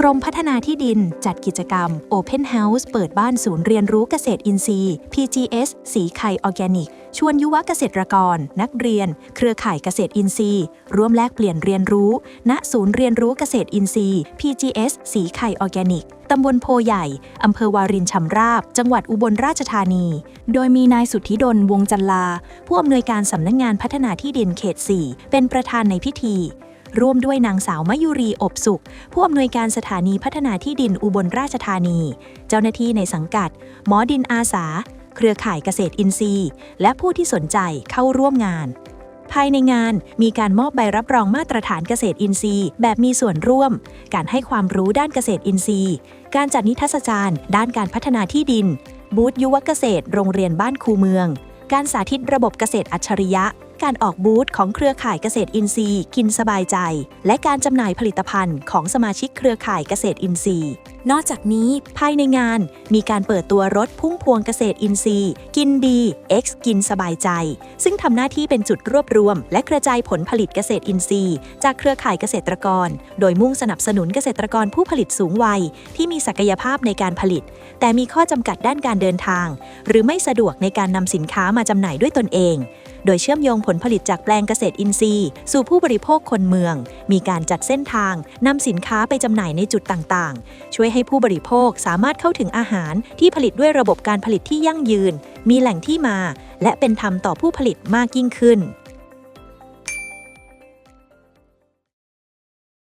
กรมพัฒนาที่ดินจัดกิจกรรม Open House เปิดบ้านศูนย์เรียนรู้เกษตรอินทรีย์ PGS สีไข่ออร์แกนิก ชวนยุวเกษตรกร นักเรียน เครือข่ายเกษตรอินทรีย์ ร่วมแลกเปลี่ยนเรียนรู้ ณศูนย์เรียนรู้เกษตรอินทรีย์ PGS สีไข่ออร์แกนิกตำบลโพใหญ่ อำเภอวารินชำราบ จังหวัดอุบลราชธานี โดยมีนายสุทธิดลวงจันลา ผู้อำนวยการสำนักงงานพัฒนาที่ดินเขต 4 เป็นประธานในพิธี ร่วมด้วยนางสาวมยุรีอบสุข ผู้อำนวยการสถานีพัฒนาที่ดินอุบลราชธานี เจ้าหน้าที่ในสังกัด หมอดินอาสา เครือข่ายเกษตรอินทรีย์ และผู้ที่สนใจเข้าร่วมงาน ภายในงานมีการมอบใบรับรองมาตรฐานเกษตรอินทรีย์ แบบมีส่วนร่วม การให้ความรู้ด้านเกษตรอินทรีย์ การจัดนิทรรศการด้านการพัฒนาที่ดิน บูธยุวเกษตร โรงเรียนบ้านคูเมือง การสาธิตระบบเกษตรอัจฉริยะ การออกบูธของเครือข่ายเกษตรอินทรีย์ กินสบายใจ และการจำหน่ายผลิตภัณฑ์ของสมาชิกเครือข่ายเกษตรอินทรีย์ นอกจากนี้ภายในงานมีการเปิดตัวรถพุ่งพวงเกษตรอินทรีย์ กินดี X กินสบายใจ ซึ่งทำหน้าที่เป็นจุดรวบรวม และกระจายผลผลิตเกษตรอินทรีย์ จากเครือข่ายเกษตรกร โดยมุ่งสนับสนุนเกษตรกรผู้ผลิตสูงวัย ที่มีศักยภาพในการผลิต แต่มีข้อจำกัดด้านการเดินทาง หรือไม่สะดวกในการนำสินค้ามาจำหน่ายด้วยตนเอง โดยเชื่อมโยงผลผลิตจากแปลงเกษตรอินทรีย์ สู่ผู้บริโภคคนเมือง มีการจัดเส้นทางนำสินค้าไปจำหน่ายในจุดต่างๆ ช่วยให้ให้ผู้บริโภคสามารถเข้าถึงอาหารที่ผลิตด้วยระบบการผลิตที่ยั่งยืน มีแหล่งที่มา และเป็นธรรมต่อผู้ผลิตมากยิ่งขึ้น